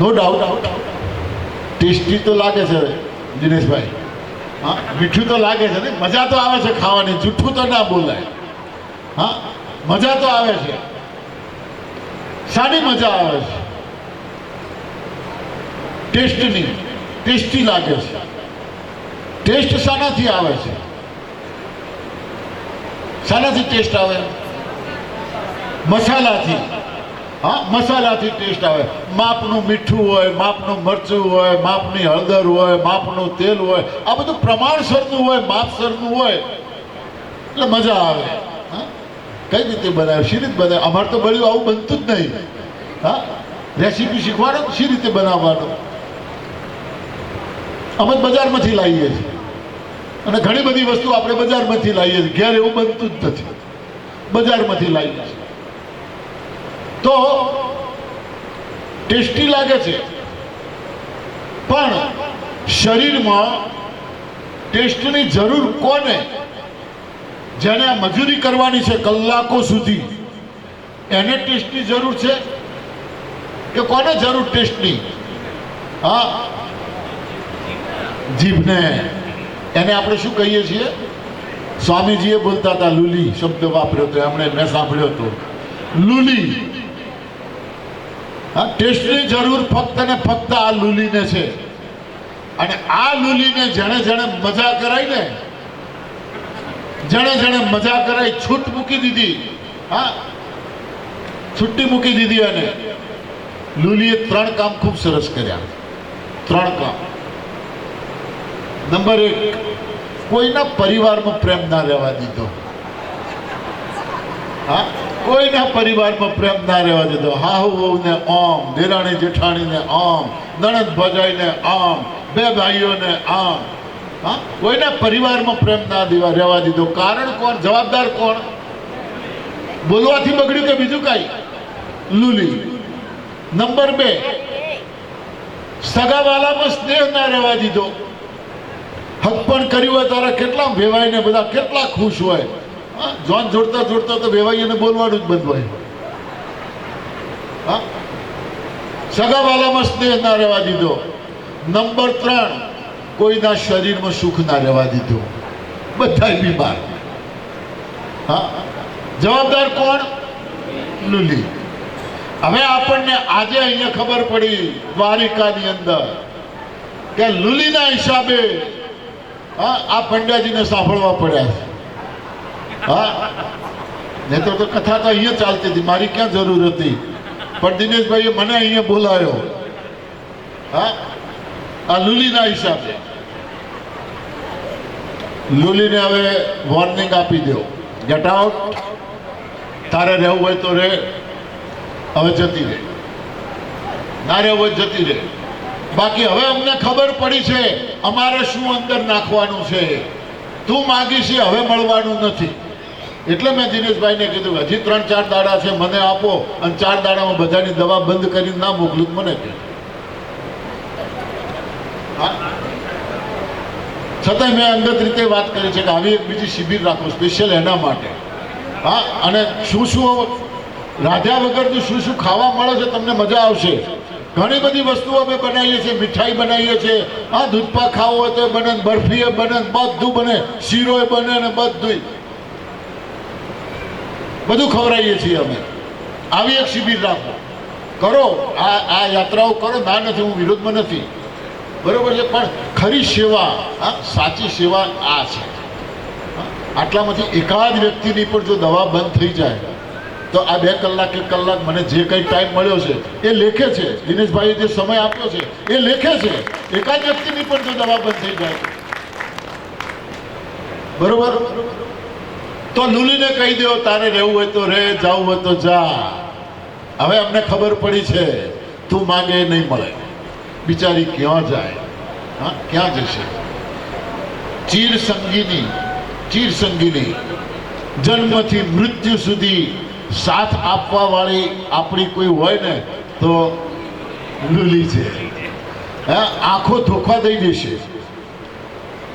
No doubt tasty તો લાગે છે, દિનેશભાઈ. હા, મીઠું તો લાગે છે ને? મજા તો આવે છે ખાવાની જૂઠું તો ના બોલાય. હા, મજા તો આવે છે. સારી મજા આવે છે. ટેસ્ટની ટેસ્ટી લાગે છે. ટેસ્ટ શાનાથી આવે છે. શાનાથી ટેસ્ટ આવે? મસાલાથી. હા, મસાલાથી ટેસ્ટ આવે. માપનું મીઠું હોય, માપનું મરચું હોય, માપની હળદર હોય, માપનું તેલ હોય, આ બધું પ્રમાણસરનું હોય, માપસરનું હોય, એટલે મજા આવે. હા? કઈ રીતે બનાવે? શી રીતે બનાવે? અમારે તો બળ્યું આવું બનતું જ નહીં. હા? રેસીપી શીખવાડો શી રીતે બનાવવાનું? અમે બજારમાંથી લાવીએ છીએ. અને ઘણી બધી વસ્તુ આપણે બજારમાંથી લાવીએ છીએ. ઘેર એવું બનતું જ નથી. બજારમાંથી લાવીએ છીએ. તો ટેસ્ટી લાગે છે. પણ શરીરમાં ટેસ્ટની જરૂર કોને? જેને મજૂરી કરવાની છે કલાકો સુધી. એને ટેસ્ટની જરૂર છે? કે કોને જરૂર ટેસ્ટની? હા? જીભને. એને આપણે શું કહીએ છીએ? સ્વામીજીએ બોલતા હતા, લુલી શબ્દ વાપર્યો હતો એમણે મેં સાંભળ્યો હતો લુલી. હા, ટેસ્ટની જરૂર ફક્ત ને ફક્ત આ લુલીને છે. અને આ લુલીને જેણે જેણે મજા કરાઈ ને, જેણે જેણે મજા કરાઈ, છૂટ મૂકી દીધી. હા છુટ્ટી મૂકી દીધી અને લુલીએ ત્રણ કામ ખૂબ સરસ કર્યા. ત્રણ કામ. નંબર એક, કોઈના પરિવારમાં પ્રેમ ના રહેવા દીધો. હા કોઈના પરિવારમાં પ્રેમ ના રહેવા દીધો. હાહુ વહુને આમ દેરાણી જેઠાણીને આમ, નણંદ ભજાઈને આમ, બે ભાઈઓને આમ. હા? કોઈના પરિવારમાં પ્રેમ ના દેવા રહેવા દીધો. કારણ કોણ? જવાબદાર કોણ? બોલવાથી બગડ્યું કે બીજું કાંઈ? લુલી. નંબર બે. સગાવાલામાં સ્નેહ ના રહેવા દીધો. હક પણ કર્યું હોય તારા કેટલા વેવાઈને બધા કેટલા ખુશ હોય. જોન જોડતા જોડતા તો વેવાઈને બોલવાનું જ બંધ હોય. હા? સગાવાલામાં સ્નેહ ના રહેવા દીધો. નંબર ત્રણ, કોઈના શરીરમાં સુખ ના રહેવા દીધો. બધા બીમાર. હા? જવાબદાર કોણ? લુલી. હવે આપણને આજે અહીંયા ખબર પડી દ્વારિકાની અંદર કે લુલીના હિસાબે આ પંડ્યાજીને સાંભળવા પડ્યા છે. હા? નહીં તો કથા તો અહીંયા ચાલતી હતી. મારી ક્યાં જરૂર હતી? પણ દિનેશભાઈએ મને અહીંયા બોલાયો હા? આ લુલીના હિસાબે. લુલીને હવે વોર્નિંગ આપી દો ગેટ આઉટ તારે રહેવું હોય તો રે. હવે જતી રહે. ના રહેવું હોય જતી રહે. બાકી હવે અમને ખબર પડી છે, અમારે શું અંદર નાખવાનું છે? તું માગી હવે મળવાનું નથી. એટલે મેં દિનેશભાઈને કીધું હજી ત્રણ ચાર દાડા છે, મને આપો અને ચાર દાડામાં બધાની દવા બંધ કરીને ના મોકલું મને કે. છતાંય મેં અંગત રીતે વાત કરી છે કે આવી એક બીજી શિબિર રાખો સ્પેશિયલ એના માટે. હા, અને શું શું રાધ્યા વગરનું શું શું ખાવા મળે છે તમને મજા આવશે. ઘણી બધી વસ્તુઓ અમે બનાવીએ છીએ, મીઠાઈ બનાવીએ છીએ. હા દૂધપા ખાવો હોય તો બને બરફી બને, બધું બને શીરો બને ને બધું બધું ખવડાવીએ છીએ અમે. આવી એક શિબિર રાખો. કરો, આ આ યાત્રાઓ કરો, ના નથી, હું વિરોધમાં નથી. બરોબર છે, પણ ખરી સેવા, હા, સાચી સેવા આ છે. આટલામાંથી એકાદ વ્યક્તિની પણ જો દવા બંધ થઈ જાય, તો આ બે કલાક, એક કલાક મને જે કંઈ ટાઈમ મળ્યો છે, એ લેખે છે. દિનેશભાઈએ જે સમય આપ્યો છે, એ લેખે છે. એકાદ વ્યક્તિની પણ જો દવા બંધ થઈ જાય. બરોબર? તો લુલીને કહી દો, તારે રહેવું હોય તો રહે, જવું હોય તો જા. હવે અમને ખબર પડી છે, તું માગે નહીં મળે. બિચારી ક્યાં જાય? હા, ક્યાં જશે? ચીર સંગીની ચીર સંગીની જન્મથી મૃત્યુ સુધી સાથ આપવા વાળી આપણી કોઈ હોય ને, તો લુલી છે. આંખો ધોખા દઈ દેશે.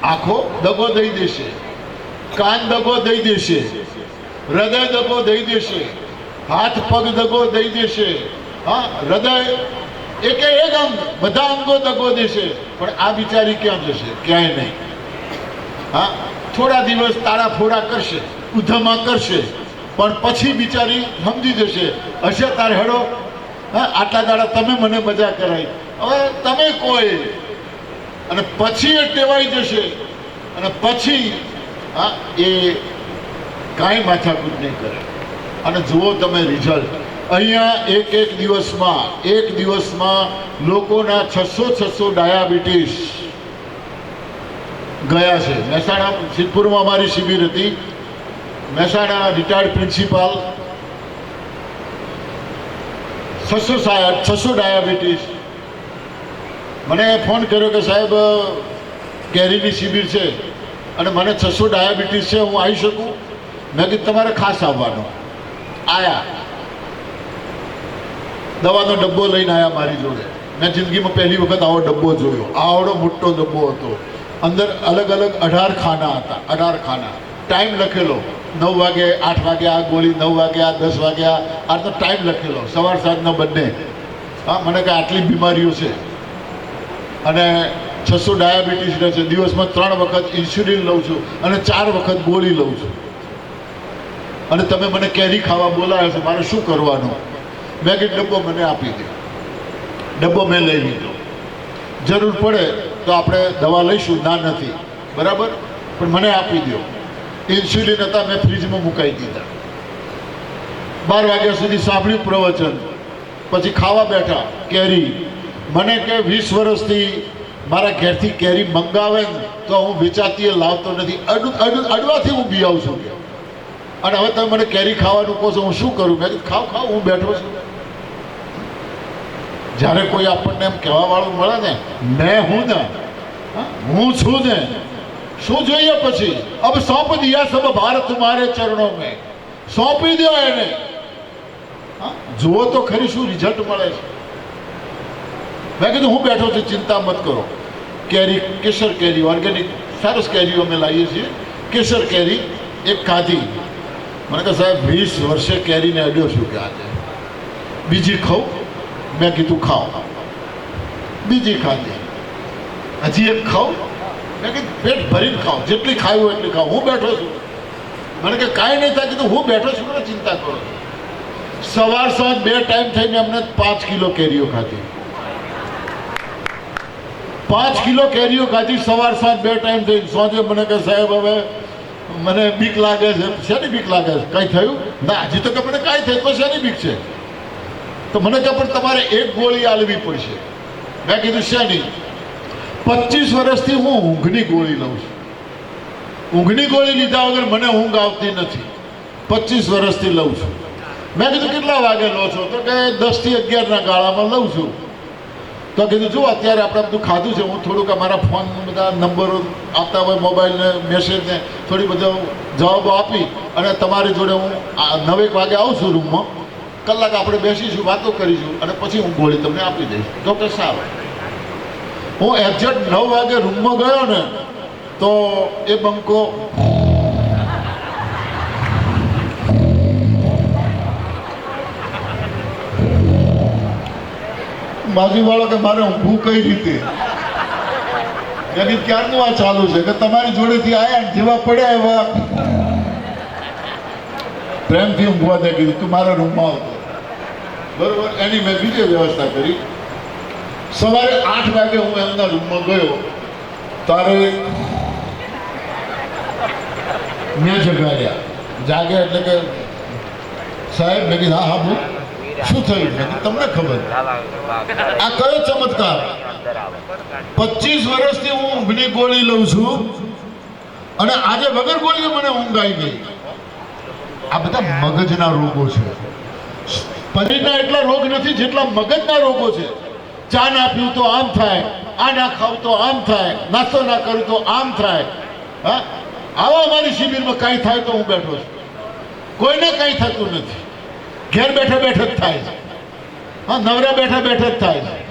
આંખો દગો દઈ દેશે. કાન દગો દઈ દેશે. હૃદય દગો દઈ દેશે. હાથ પગ દગો દઈ દેશે. હા, હૃદય એક એક અંગ, બધા અંગો દગો દેશે. પણ આ બિચારી ક્યાં જશે? ક્યાંય નહીં. હા, થોડા દિવસ તાળા ફોડા કરશે, ઉધમા કરશે, પણ પછી બિચારી સમજી જશે. હશે તારે હડો. હા, આટલા દાડા તમે મને મજા કરાવી હવે તમે કોઈ. અને પછી એ ટેવાઈ જશે. અને પછી હા, એ કાંઈ માથાકૂટ નહીં કરે. અને જુઓ તમે રિઝલ્ટ અહીંયા એક એક દિવસમાં એક દિવસમાં લોકોના છસો છસો ડાયાબિટીસ ગયા છે. મહેસાણા સિદ્ધપુરમાં અમારી શિબિર હતી. મહેસાણા રિટાયર્ડ પ્રિન્સિપાલ છસો સાહેબ છસો ડાયાબિટીસ. મને ફોન કર્યો કે સાહેબ કેરીની શિબિર છે. અને મને છસો ડાયાબિટીસ છે, હું આવી શકું? મેં કીધું, તમારે ખાસ આવવાનો. આયા. દવાનો ડબ્બો લઈને આવ્યા મારી જોડે. મેં જિંદગીમાં પહેલી વખત આવો ડબ્બો જોયો. આવડો મોટો ડબ્બો હતો. અંદર અલગ અલગ અઢાર ખાના હતા. અઢાર ખાના. ટાઈમ લખેલો. નવ વાગે આઠ વાગે આ ગોળી, નવ વાગે આ, દસ વાગે આ. તો ટાઈમ લખેલો. સવાર સાંજના બંને. હા, મને કાંઈ આટલી બીમારીઓ છે. અને છસો ડાયાબિટીસ રહે છે. દિવસમાં ત્રણ વખત ઇન્સ્યુલિન લઉં છું અને ચાર વખત ગોળી લઉં છું. અને તમે મને કેરી ખાવા બોલાવ્યા છો, મારે શું કરવાનું? મેં ડબ્બો મને આપી દે. ડબ્બો મેં લઈ લીધો. જરૂર પડે તો આપણે દવા લઈશું, ના નથી. બરાબર? પણ મને આપી દો ઇન્સ્યુલિન હતા, મેં ફ્રીજમાં મુકાઈ દીધા. બાર વાગ્યા સુધી સાંભળ્યું પ્રવચન. પછી ખાવા બેઠા, કેરી. મને કે વીસ વર્ષથી મારા ઘેરથી કેરી મંગાવે તો હું વેચાતી લાવતો નથી. અડ અડ અડવાથી હું આવું છું અને હવે તમે મને કેરી ખાવાનું કહો છો હું શું કરું? મેં ખાવ ખાવ હું બેઠો છું. જ્યારે કોઈ આપણને એમ કહેવા વાળું મળે ને મેં હું ને? હા, છું ને? શું જોઈએ પછી? અબ સોંપ દિયા સબ ભારત તુમારે ચરણો મેં. સોંપી દો એને. જુઓ તો ખરી શું રિઝલ્ટ મળે છે. મેં કીધું હું બેઠો છું ચિંતા મત કરો. કેરી, કેસર કેરી ઓર્ગેનિક સરસ કેરીઓ અમે લાવીએ છીએ. કેસર કેરી એક ખાધી. મને કહે, સાહેબ, વીસ વર્ષે કેરીને અડ્યો છું કે આજે. બીજી ખાઉં? મેં કીધું, ખાઓ. બીજી ખાધી. હજી એક ખાઉં. મેં કીધું, પેટ ભરીને ખાઓ. જેટલી ખાયું એટલી ખાઓ. હું બેઠો છું. મને કે કાંઈ નહીં થાય. કીધું, હું બેઠો છું, મને ચિંતા કરો સવાર સાંજ બે ટાઈમ થઈને અમને પાંચ કિલો કેરીઓ ખાધી. પાંચ કિલો કેરીઓ ખાધી સવાર સાંજ બે ટાઈમ થઈ સાંજે મને કે સાહેબ, હવે મને બીક લાગે છે. શેની બીક લાગે છે? કંઈ થયું? ના, હજી તો કે મને કાંઈ થયું તો શેની બીક છે? તો મને કે પણ તમારે એક ગોળી આલવી પડશે. મેં કીધું, શેની? પચીસ વર્ષથી હું ઊંઘની ગોળી લઉં છું. ઊંઘની ગોળી લીધા વગર મને ઊંઘ આવતી નથી. પચીસ વર્ષથી લઉં છું. મેં કીધું, કેટલા વાગે લો છો? તો કે દસથી અગિયારના ગાળામાં લઉં છું. તો કીધું, જો અત્યારે આપણે બધું ખાધું છે, હું થોડુંક અમારા ફોન બધા નંબરો આપતા હોય મોબાઈલને મેસેજને થોડી બધા જવાબો આપી અને તમારી જોડે હું નવેક વાગે આવું છું રૂમમાં કલાક આપણે બેસીશું, વાતો કરીશું અને પછી હું ગોળી તમને આપી દઈશ. ડૉક્ટર સાહેબ હું એક્ઝેક્ટ નવ વાગે રૂમમાં ગયો ને, તો એ બંકો બાજુવાળો કે મારે ઊંઘવું કઈ રીતે? મેં ક્યારનું આ ચાલુ છે? કે તમારી જોડેથી આયા જેવા પડ્યા એવા. પ્રેમથી ઊંઘવા દે કીધું, તું મારા રૂમમાં આવતો. બરોબર? એની મેં બીજી વ્યવસ્થા કરી. સવારે આઠ વાગે હું એમના રૂમમાં ગયો. તારે મેં જગાડ્યા. જાગે એટલે કે સાહેબ, મેં કીધું, હા હા, બોલ. શું થયું તમને ખબર? આ કયો ચમત્કાર? પચીસ વર્ષથી હું ઊંઘની ગોળી લઉં છું અને આજે વગર ગોળીએ મને ઊંઘ આવી ગઈ. આ બધા મગજના રોગો છે. શરીરના એટલા રોગ નથી જેટલા મગજના રોગો છે. ચા ના પીવું તો આમ થાય, આ ના ખાવ તો આમ થાય, નાસ્તો ના કરું તો આમ થાય. હા? આવા અમારી શિબિરમાં કાંઈ થાય તો હું બેઠો છું. કોઈને કાંઈ થતું નથી. ઘેર બેઠા બેઠા જ થાય છે. હા, નવરા બેઠા બેઠા જ થાય છે.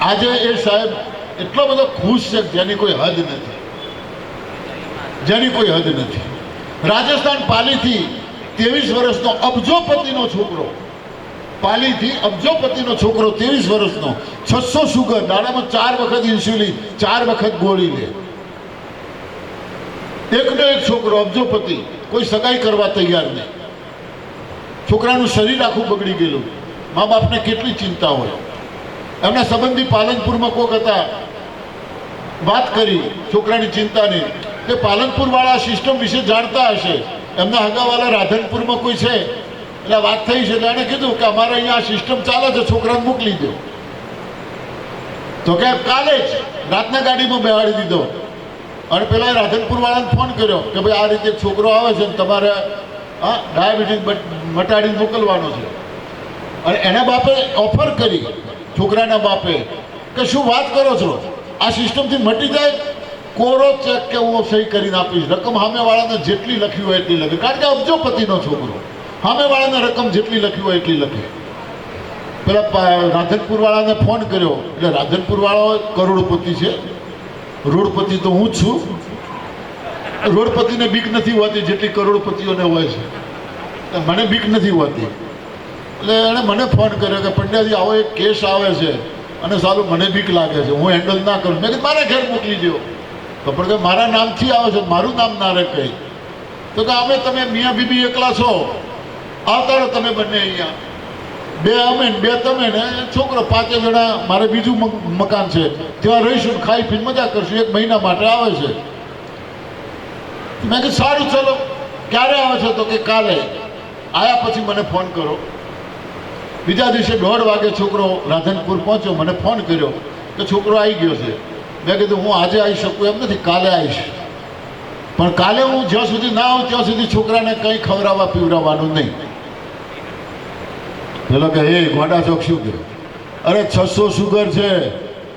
આજે એ સાહેબ એટલો બધો ખુશ છે જેની કોઈ હદ નથી. જેની કોઈ હદ નથી. રાજસ્થાન પાલીથી ત્રેવીસ વર્ષનો અબજોપતિનો છોકરો. પાલીથી અબજોપતિનો છોકરો ત્રેવીસ વર્ષનો. છસો સુગર, દાડામાં ચાર વખત ઇન્સ્યુલિન, ચાર વખત ગોળી લે. એકનો એક છોકરો અબજોપતિ કોઈ સગાઈ કરવા તૈયાર નહીં. છોકરાનું શરીર આખું બગડી ગયેલું. મા બાપને કેટલી ચિંતા હોય. એમના સંબંધી પાલનપુરમાં કોક હતા. વાત કરી છોકરાની ચિંતાની. કે પાલનપુરવાળા સિસ્ટમ વિશે જાણતા હશે. એમના હગાવાળા રાધનપુરમાં કોઈ છે? એટલે વાત થઈ છે, એટલે એણે કીધું કે અમારે અહીંયા સિસ્ટમ ચાલે છે, છોકરાને મોકલી દો. તો કે કાલે જ રાતના ગાડીમાં બેહાડી દીધો. અને પેલા રાધનપુર વાળાને ફોન કર્યો કે ભાઈ આ રીતે છોકરો આવે છે ને તમારે હા, ડાયાબિટીસ મટાડીને મોકલવાનો છે. અને એના બાપે ઓફર કરી, છોકરાના બાપે, કે શું વાત કરો છો? આ સિસ્ટમથી મટી જાય, કોરો ચેક કે હું સહી કરીને આપીશ. રકમ સામેવાળાને જેટલી લખી હોય એટલી લખે. કારણ કે અબજોપતિનો છોકરો. સામેવાળાને રકમ જેટલી લખી હોય એટલી લખે. પેલા રાધનપુરવાળાને ફોન કર્યો. એટલે રાધનપુરવાળો કરોડપતિ છે. રોડપતિ તો હું જ છું. રોડપતિને બીક નથી હોતી જેટલી કરોડપતિઓને હોય છે. મને બીક નથી હોતી. એટલે એણે મને ફોન કર્યો કે પંડ્યાજી, આવો એક કેસ આવે છે અને સારું મને બીક લાગે છે, હું હેન્ડલ ના કરું. મેં કીધું, મારા ઘેર મોકલી દો તો પણ કે મારા નામથી આવે છે, મારું નામ ના રહે કંઈ. તો કે અમે તમે મિયા બીબી એકલા છો. આવતા રહો તમે બંને અહીંયા. બે અમે બે તમે ને, છોકરો પાંચે જણા, મારે બીજું મકાન છે. ત્યાં રહીશું ખાઈ પીને મજા કરશું, એક મહિના માટે આવે છે. મેં કીધું, સારું, ચલો. ક્યારે આવે છે તો કે કાલે. આયા પછી મને ફોન કરો બીજા દિવસે દોઢ વાગે છોકરો રાધનપુર પહોંચ્યો, મને ફોન કર્યો કે છોકરો આવી ગયો છે. મેં કીધું, હું આજે આવી શકું એમ નથી, કાલે આવીશ પણ કાલે હું જ્યાં સુધી ના આવું, ત્યાં સુધી છોકરાને કંઈ ખવડાવવા પીવડાવવાનું નહીં. પેલો કે હે ગોડા ચોક શું કહ્યું અરે, છસો સુગર છે.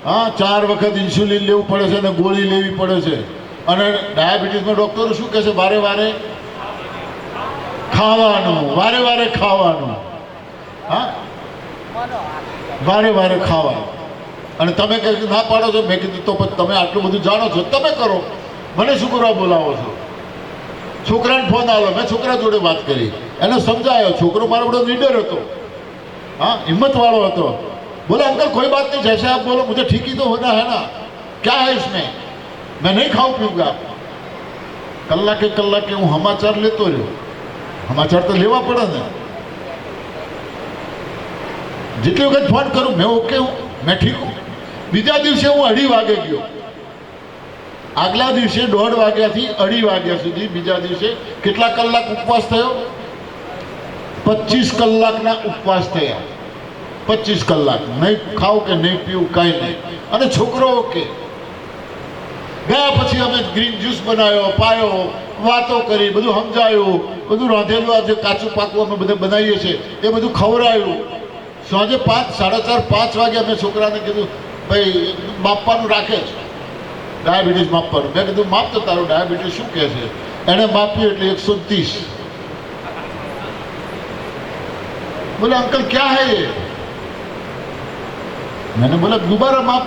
હા, ચાર વખત ઇન્સ્યુલિન લેવું પડે છે અને ગોળી લેવી પડે છે. અને ડાયાબિટીસમાં ડોક્ટર શું કહે છે? વારે વારે ખાવાનું, વારે વારે ખાવાનું. હા? વારે વારે ખાવાનું. અને તમે કંઈક ના પાડો છો? મેં કીધું, તો પછી તમે આટલું બધું જાણો છો. તમે કરો. મને શું કરવા બોલાવો છો? છોકરાને ફોન આવ્યો મેં છોકરા જોડે વાત કરી. એને સમજાયો. છોકરો મારો બધો લીડર હતો. હા, હિંમતવાળો હતો. બોલે, અંકલ, કોઈ વાત નહીં. જૈસે આપ બોલો. મુજે ઠીકી તો હોના હે ના. ક્યાં હે ઇસમે મેં નહીં ખાવું પીવું ગયા કલાકે કલાકે હું સમાચાર લેતો રહ્યો. સમાચાર તો લેવા પડે ને. જેટલી વખત ફોન કરું, મેં ઓકે હું, મેં ઠીક હું. બીજા દિવસે હું અઢી વાગે ગયો. આગલા દિવસે દોઢ વાગ્યાથી અઢી વાગ્યા સુધી બીજા દિવસે કેટલા કલાક ઉપવાસ થયો? પચીસ કલાકના ઉપવાસ થયા. પચીસ કલાક. નહીં ખાવ કે નહીં પીવું, કાંઈ નહીં. અને છોકરો ઓકે ગયા પછી અમે ગ્રીન જ્યુસ બનાવ્યો પાયો વાતો કરી બધું સમજાયું બધું રાંધેલું આ જે કાચું પાકું અમે બધે બનાવીએ છીએ એ બધું ખવડાવ્યું સાંજે પાંચ સાડા ચાર પાંચ વાગે અમે છોકરાને કીધું ભાઈ માપવાનું રાખે છે ડાયાબિટીસ માપવાનું મેં કીધું માપ તો તારું ડાયાબિટીસ શું કહે છે એણે માપ્યું એટલે એકસો ત્રીસ बोले अंकल क्या है ये मैंने बोला दोबारा माप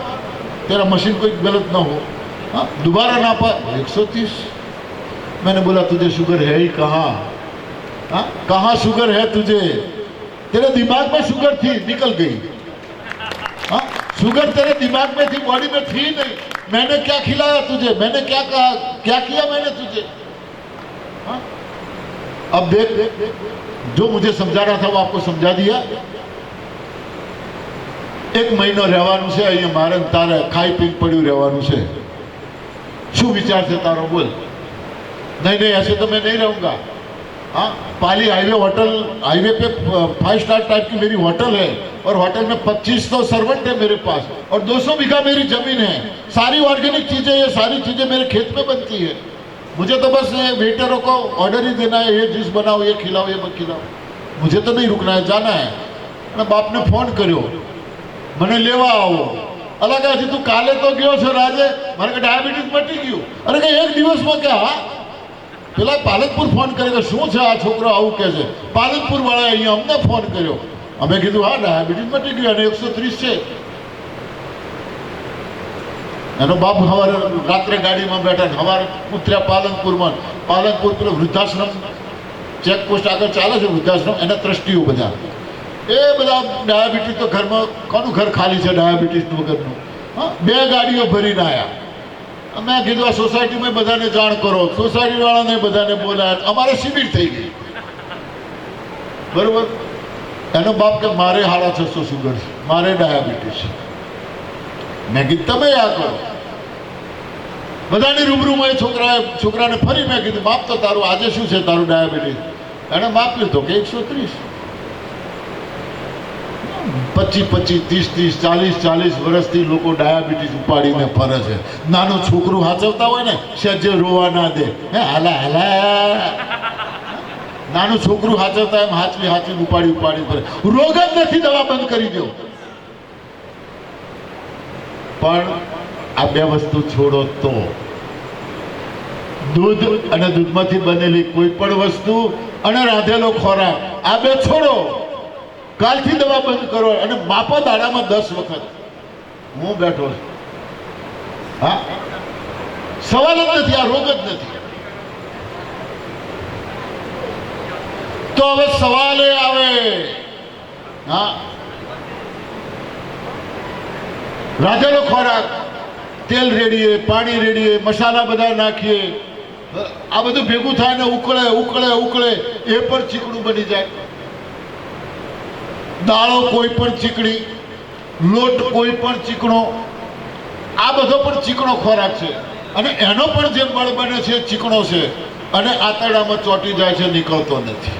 तेरा मशीन कोई गलत ना हो हाँ दोबारा नापा एक सौ तीस मैंने बोला तुझे शुगर है ही कहाँ हाँ कहाँ शुगर है तुझे तेरे दिमाग में शुगर थी निकल गई हाँ शुगर तेरे दिमाग में थी बॉडी में थी नहीं मैंने क्या खिलाया तुझे मैंने क्या कहा क्या किया मैंने तुझे हाँ अब देख देख देख जो मुझे समझा रहा था वो आपको समझा दिया એક મહિનો રહેવાનું છે અહીંયા મારે ને તારે ખાઈ પીને પડ્યું રહેવાનું છે શું વિચાર છે તારો બોલ नहीं नहीं ऐसे तो मैं नहीं रहूंगा हाँ पाली हाईवे होटल हाईवे पे फाइव स्टार टाइप की मेरी होटल है और होटल में 25 तो सर्वेंट है मेरे पास और 200 बीघा मेरी जमीन है सारी ऑर्गेनिक चीजें ये सारी चीजें मेरे खेत में बनती है मुझे तो बस ये वेटरों को ऑर्डर ही देना है ये जूस बनाओ ये खिलाओ ये मत खिलाओ मुझे तो नहीं रुकना है जाना है અને બાપને ફોન કર્યો મને લેવા આવો અલગ હજી તું કાલે તો ગયો છો રાજે. મારે કે ડાયાબિટીસ મટી ગયું. અરે કે એક દિવસમાં કે હા. પેલા પાલનપુર ફોન કરે કે શું છે આ છોકરો આવું કહે છે. પાલનપુર વાળાએ અહીંયા અમને ફોન કર્યો. અમે કીધું, હા, ડાયાબિટીસ મટી ગયું અને એકસો ત્રીસ છે. એનો બાપ સવારે રાત્રે ગાડીમાં બેઠા સવારે ઉતર્યા પાલનપુરમાં. પાલનપુર પેલો વૃદ્ધાશ્રમ ચેકપોસ્ટ આગળ ચાલે છે, વૃદ્ધાશ્રમ. એના ટ્રસ્ટીઓ બધા. એ બધા ડાયાબિટીસ તો ઘરમાં કોનું ઘર ખાલી છે ડાયાબિટીસ વગરનું? હા, બે ગાડીઓ ભરીને આવ્યા મેં કીધું, આ સોસાયટીમાં બધાને જાણ કરો. સોસાયટીવાળાને બધાને બોલાયા. અમારે શિબિર થઈ ગઈ. બરોબર? એનો બાપ કે, મારે હાડા છસો સુગર છે. મારે ડાયાબિટીસ છે. મેં કીધું, તમે આ કરો. બધાની રૂબરૂમાં એ છોકરાએ, છોકરાને ફરી મેં કીધું માપ તો તારું આજે શું છે? તારું ડાયાબિટીસ? એણે માપ લીધો કે, એકસો ત્રીસ. પચીસ પચીસ, ત્રીસ ત્રીસ, ચાલીસ ચાલીસ વર્ષથી લોકો ડાયાબિટીસ ઉપાડીને ફરે છે. નાનું છોકરું હાચવતા હોય ને, સજ્જે રોવા ના દે. હે, હાલા હાલા. નાનું છોકરું હાચવતા એમ હાચવી હાચવી ઉપાડી ઉપાડી ફરે. રોગ જ નથી, દવા બંધ કરી દો. પણ આ બે વસ્તુ છોડો તો. દૂધ અને દૂધમાંથી બનેલી કોઈ પણ વસ્તુ અને રાંધેલો ખોરાક, આ બે છોડો. કાલથી દવા બંધ કરો અને માપો દાડામાં દસ વખત. હું બેઠો હા? સવાલ જ નથી, આ રોગ જ નથી. તો હવે સવાલ એ આવે. હા? રાજાનો ખોરાક, તેલ રેડીએ, પાણી રેડીએ, મસાલા બધા નાખીએ. આ બધું ભેગું થાય ને ઉકળે ઉકળે ઉકળે, એ પણ ચીકણું બની જાય. દાળો કોઈ પણ ચીકણી, લોટ કોઈ પણ ચીકણો, આ બધો પણ ચીકણો ખોરાક છે. અને એનો પણ જે મળ બને છે ચીકણો છે. અને આંતરડામાં ચોંટી જાય છે, નીકળતો નથી.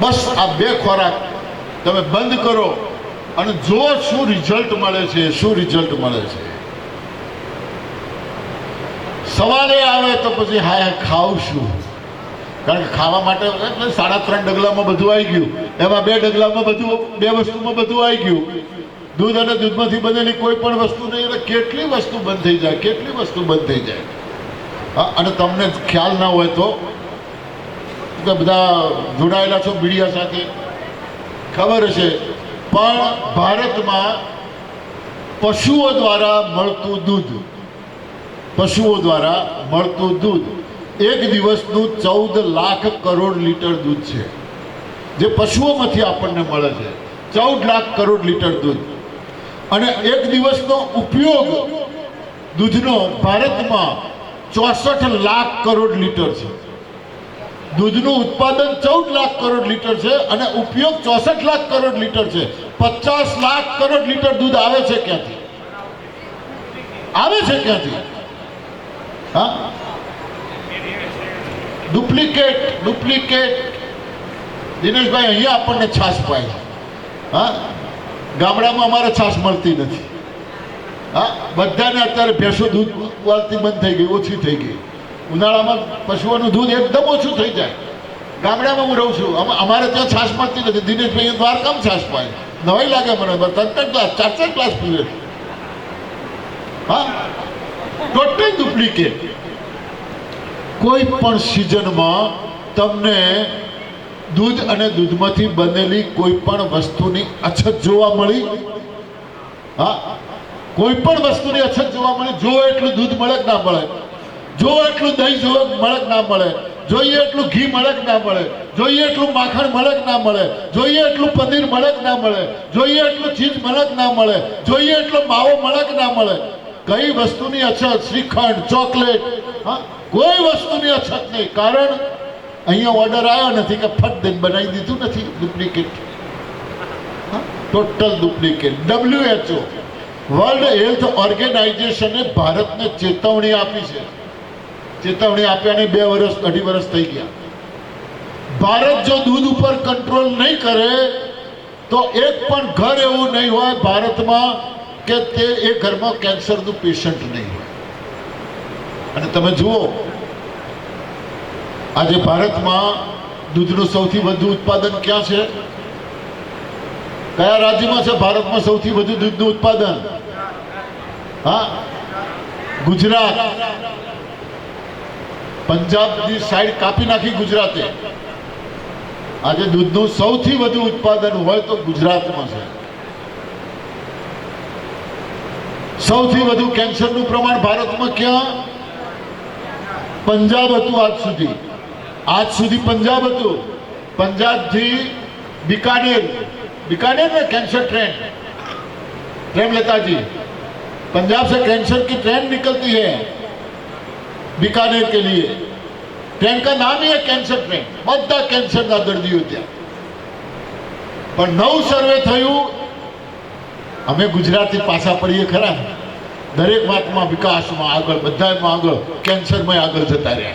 બસ આ બે ખોરાક તમે બંધ કરો અને જો શું રિઝલ્ટ મળે છે, શું રિઝલ્ટ મળે છે. સવારે આવે તો પછી હાય ખાવ શું કારણ કે ખાવા માટે સાડા ત્રણ ડગલામાં બધું આવી ગયું. એમાં બે ડગલામાં બધું, બે વસ્તુમાં બધું આવી ગયું. દૂધ અને દૂધમાંથી બનેલી કોઈ પણ વસ્તુ નહીં, એટલે કેટલી વસ્તુ બંધ થઈ જાય, કેટલી વસ્તુ બંધ થઈ જાય. હા, અને તમને ખ્યાલ ના હોય તો કે બધા જોડાયેલા છો મીડિયા સાથે. ખબર હશે. પણ ભારતમાં પશુઓ દ્વારા મળતું દૂધ, પશુઓ દ્વારા મળતું દૂધ એક દિવસનું ચૌદ લાખ કરોડ લીટર દૂધ છે. જે પશુઓમાંથી આપણને મળે છે. ચૌદ લાખ કરોડ લીટર દૂધ. અને એક દિવસનો ઉપયોગ દૂધનો ભારતમાં ચોસઠ લાખ કરોડ લીટર છે. દૂધનું ઉત્પાદન ચૌદ લાખ કરોડ લીટર છે અને ઉપયોગ ચોસઠ લાખ કરોડ લીટર છે. પચાસ લાખ કરોડ લીટર દૂધ આવે છે ક્યાંથી? આવે છે ક્યાંથી? હા? Duplicate duplicate. દિનેશભાઈ, અહીંયા આપણને છાશ પાય. હા? ગામડામાં અમારે છાશ મળતી નથી. હા? બધાને અત્યારે ભેંસો દૂધ વાળતી બંધ થઈ ગઈ, ઓછી થઈ ગઈ. ઉનાળામાં પશુઓનું દૂધ એકદમ ઓછું થઈ જાય. ગામડામાં હું રહું છું. અમ- અમારે ત્યાં છાશ મળતી નથી. દિનેશભાઈ દ્વારકામ છાશ પાય? નવાઈ લાગે મને. ત્રણ ગ્લાસ, ચાર ચાર ગ્લાસ પીવે હા? Total duplicate. કોઈ પણ સિઝનમાં તમને દૂધ અને દૂધમાંથી બનેલી કોઈ પણ વસ્તુની અછત જોવા મળી? હા? કોઈ પણ વસ્તુની અછત જોવા મળી. જો એટલું દૂધ મળે ના મળે. જો એટલું દહીં જો મળે ના મળે. જોઈએ એટલું ઘી મળે ના મળે. જોઈએ એટલું માખણ મળે ના મળે. જોઈએ એટલું પનીર મળે ના મળે. જોઈએ એટલું ચીજ મળે ના મળે. જોઈએ એટલો માવો મળે ના મળે. કઈ વસ્તુની અછત? શ્રીખંડ, ચોકલેટ. હા? કોઈ વસ્તુની અછત નહીં. કારણ અહીંયા ઓર્ડર આવ્યો નથી કે ફટ દઈને બનાવી દીધું નથી. Duplicate total duplicate WHO world health ઓર્ગેનાઇઝેશને ભારતને ચેતવણી આપી છે. ચેતવણી આપ્યાને બે વર્ષ અઢી વર્ષ થઈ ગયા. ભારત જો દૂધ ઉપર કંટ્રોલ નહીં કરે, તો એક પણ ઘર એવું નહીં હોય ભારતમાં કે તે એ ઘરમાં કેન્સરનું પેશન્ટ નહીં હોય. અને તમે જુઓ, આજે ભારતમાં દૂધનું સૌથી વધુ ઉત્પાદન ક્યાં છે? કયા રાજ્યમાં છે ભારતમાં સૌથી વધુ દૂધનું ઉત્પાદન? હા? ગુજરાત. પંજાબની સાઈડ કાપી નાખી ગુજરાતે. આજે દૂધનું સૌથી વધુ ઉત્પાદન હોય તો ગુજરાતમાં છે. સૌથી વધુ કેન્સરનું પ્રમાણ ભારતમાં ક્યાં? પંજાબ હતું આજ સુધી આજ સુધી પંજાબ હતું પંજાબથી बीकानेर बीकानेर में कैंसर ट्रेन प्रेमलता जी पंजाब से कैंसर की ट्रेन निकलती है बीकानेर के लिए ट्रेन का नाम ही है कैंसर ट्रेन બધા કેન્સરના દર્દીઓ ત્યાં પણ નવું સર્વે થયું અમે ગુજરાતી પાછા પડીએ ખરા દરેક વાતમાં વિકાસમાં આગળ બધામાં આગળ કેન્સરમાં આગળ જતા રહ્યા.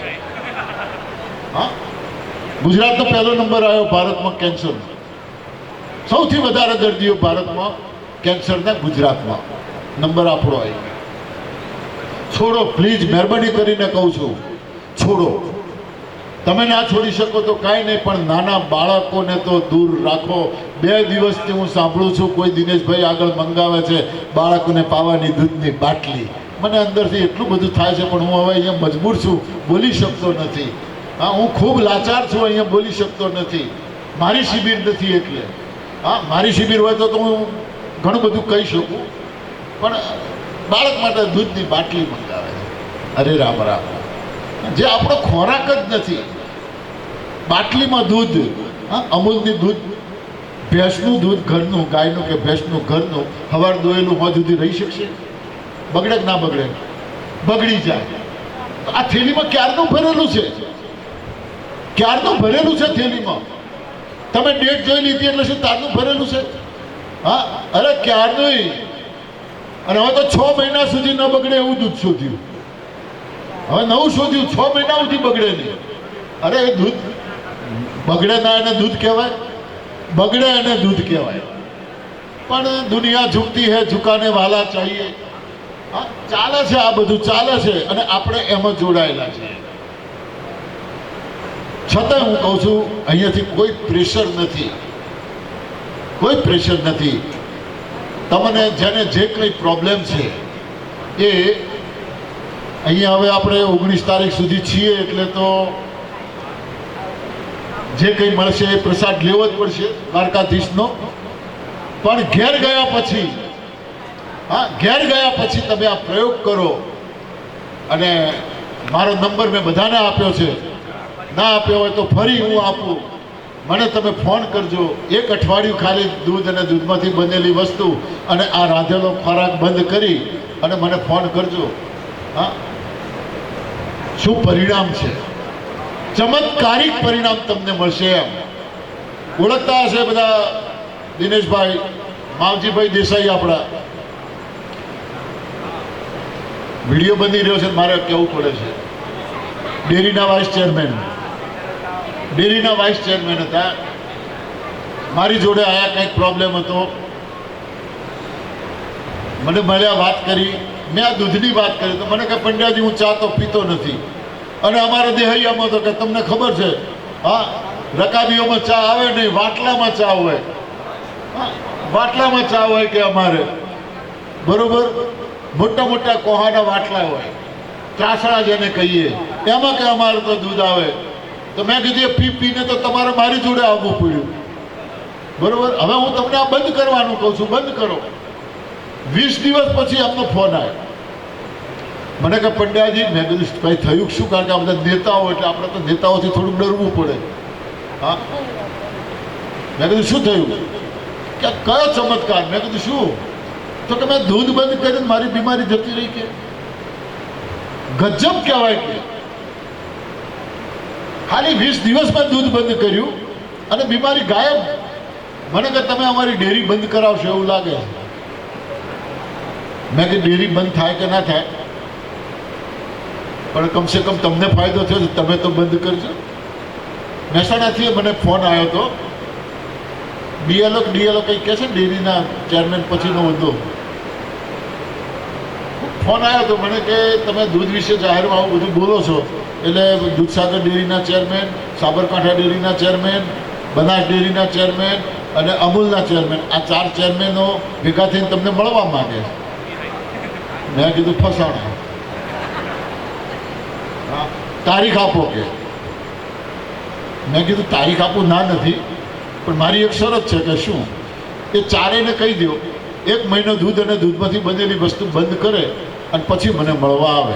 હા? ગુજરાતનો પહેલો નંબર આવ્યો ભારતમાં કેન્સર સૌથી વધારે દર્દીઓ ભારતમાં કેન્સરના ગુજરાતમાં. નંબર આપણો આવી છોડો પ્લીઝ મહેરબાની કરીને કહું છું. છોડો. તમે ના છોડી શકો તો કાંઈ નહીં, પણ નાના બાળકોને તો દૂર રાખો. બે દિવસથી હું સાંભળું છું, કોઈ દિનેશભાઈ આગળ મંગાવે છે બાળકોને પાવાની દૂધની બાટલી. મને અંદરથી એટલું બધું થાય છે, પણ હું હવે અહીંયા મજબૂર છું, બોલી શકતો નથી. હા, હું ખૂબ લાચાર છું, અહીંયા બોલી શકતો નથી. મારી શિબિર નથી એટલે. હા, મારી શિબિર હોય તો હું ઘણું બધું કહી શકું. પણ બાળક માટે દૂધની બાટલી મંગાવે છે. અરે રામ રામ. જે આપણો ખોરાક જ નથી. બાટલીમાં દૂધ અમૂલની દૂધ, ભેંસનું દૂધ ઘરનું, ગાયનું કે ભેંસનું ઘરનું, હવાર દોયેલું હોં સુધી રહી શકશે? બગડે કે ના બગડે? બગડી જાય. આ થેલીમાં ક્યારનું ભરેલું છે? ક્યારનું ભરેલું છે થેલીમાં? તમે ડેટ જોઈ લીધી એટલે શું તારનું ભરેલું છે? હા, અરે ક્યારનું? અને હવે તો છ મહિના સુધી ન બગડે એવું દૂધ શોધ્યું. હવે નવું શોધ્યું, છ મહિના સુધી બગડે નહીં. અરે દૂધ બગડે ના એને દૂધ કહેવાય? બગડે એને દૂધ કહેવાય. પણ દુનિયા ઝૂકતી હે, ઝુકાને વાલા ચાહીએ. હા, ચાલે છે આ બધું, ચાલે છે અને આપણે એમાં જોડાયેલા છે છતાં હું કહું છું, અહીંયાથી કોઈ પ્રેશર નથી. કોઈ પ્રેશર નથી. તમને જેને જે કંઈ પ્રોબ્લેમ છે, એ અહીંયા હવે આપણે ઓગણીસ તારીખ સુધી છીએ એટલે તો જે કંઈ મળશે એ પ્રસાદ લેવો જ પડશે દ્વારકાધીશનો. પણ ઘેર ગયા પછી, હા, ઘેર ગયા પછી તમે આ પ્રયોગ કરો. અને મારો નંબર મેં બધાને આપ્યો છે. ના આપ્યો હોય તો ફરી હું આપું. મને તમે ફોન કરજો. એક અઠવાડિયું ખાલી દૂધ અને દૂધમાંથી બનેલી વસ્તુ અને આ રાંધેલો ખોરાક બંધ કરી અને મને ફોન કરજો. હા? શું પરિણામ છે? ચમત્કારિક પરિણામ તમને મળશે એમ. ઓળખતા હશે બધા દિનેશભાઈ, માવજીભાઈ દેસાઈ આપણા. વીડિયો બની રહ્યો છે મારે કહેવું પડે છે? ડેરીના વાઇસ ચેરમેન. ડેરીના વાઇસ ચેરમેન હતા. મારી જોડે આયા કંઈક પ્રોબ્લેમ હતો. મને મળ્યા વાત કરી. મેં આ દૂધની વાત કરી તો મને કહે પંડ્યાજી, હું ચા તો પીતો નથી. અને અમારા દેહૈયામાં તો કે, તમને ખબર છે, હા, રકાબીઓમાં ચા આવે નહીં, વાટલામાં ચા હોય. વાટલામાં ચા હોય કે અમારે. બરોબર? મોટા મોટા કોહાના વાટલા હોય. ત્રાસડા જેને કહીએ. એમાં કે અમારે તો દૂધ આવે. તો મેં કીધું પી, પીને તો તમારે મારી જોડે આવવું પડ્યું. બરોબર? હવે હું તમને આ બંધ કરવાનું કહું છું, બંધ કરો. વીસ દિવસ પછી આપનો ફોન આવ્યો મને કે, પંડ્યાજી, મેં કીધું કંઈ થયું શું? કારણ કે આ બધા નેતાઓ, એટલે આપણે તો નેતાઓથી થોડુંક ડરવું પડે. હા? મેં કીધું, શું થયું? કે, કયો ચમત્કાર? મેં કીધું, શું? તો કે, મેં દૂધ બંધ કરીને મારી બીમારી જતી રહી કે. ગજબ કહેવાય કે. ખાલી વીસ દિવસમાં દૂધ બંધ કર્યું અને બીમારી ગાયબ. મને કે, તમે અમારી ડેરી બંધ કરાવશો એવું લાગે છે. મેં કે ડેરી બંધ થાય કે ના થાય? પણ કમસે કમ તમને ફાયદો થયો તમે તો બંધ કરજો. મહેસાણાથી મને ફોન આવ્યો હતો. ડીએલઓ ડીએલઓ કંઈક કહે છે? ડેરીના ચેરમેન પછીનો હતો ફોન આવ્યો તો મને કે તમે દૂધ વિશે જાહેરમાં આવું બધું બોલો છો. એટલે દૂધસાગર ડેરીના ચેરમેન, સાબરકાંઠા ડેરીના ચેરમેન, બનાસ ડેરીના ચેરમેન અને અમૂલના ચેરમેન, આ ચાર ચેરમેનો ભેગા થઈને તમને મળવા માંગે છે. મેં કીધું ફસાણા. તારીખ આપો કે. મેં કીધું તારીખ આપું ના નથી, પણ મારી એક શરત છે કે શું? એ ચારેયને કહી દો એક મહિનો દૂધ અને દૂધમાંથી બનેલી વસ્તુ બંધ કરે અને પછી મને મળવા આવે.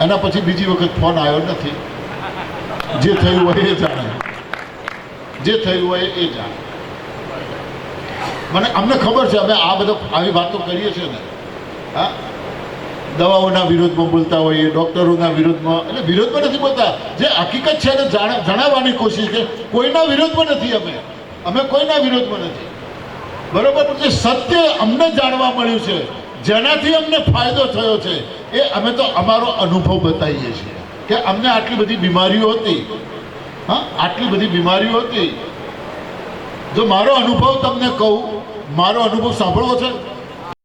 એના પછી બીજી વખત ફોન આવ્યો નથી. જે થયું હોય એ જાણે. જે થયું હોય એ જાણે. મને, અમને ખબર છે, અમે આ બધા આવી વાતો કરીએ છીએ ને. હા? દવાઓના વિરોધમાં બોલતા હોઈએ, ડૉક્ટરોના વિરોધમાં એટલે વિરોધમાં નથી બોલતા. જે હકીકત છે એને જણાવવાની કોશિશ કે કોઈના વિરોધમાં નથી અમે. અમે કોઈના વિરોધમાં નથી. બરોબર? જે સત્ય અમને જાણવા મળ્યું છે, જેનાથી અમને ફાયદો થયો છે, એ અમે તો અમારો અનુભવ બતાવીએ છીએ કે અમને આટલી બધી બીમારીઓ હતી. હા? આટલી બધી બીમારીઓ હતી. જો મારો અનુભવ તમને કહું, મારો અનુભવ સાંભળવો છે?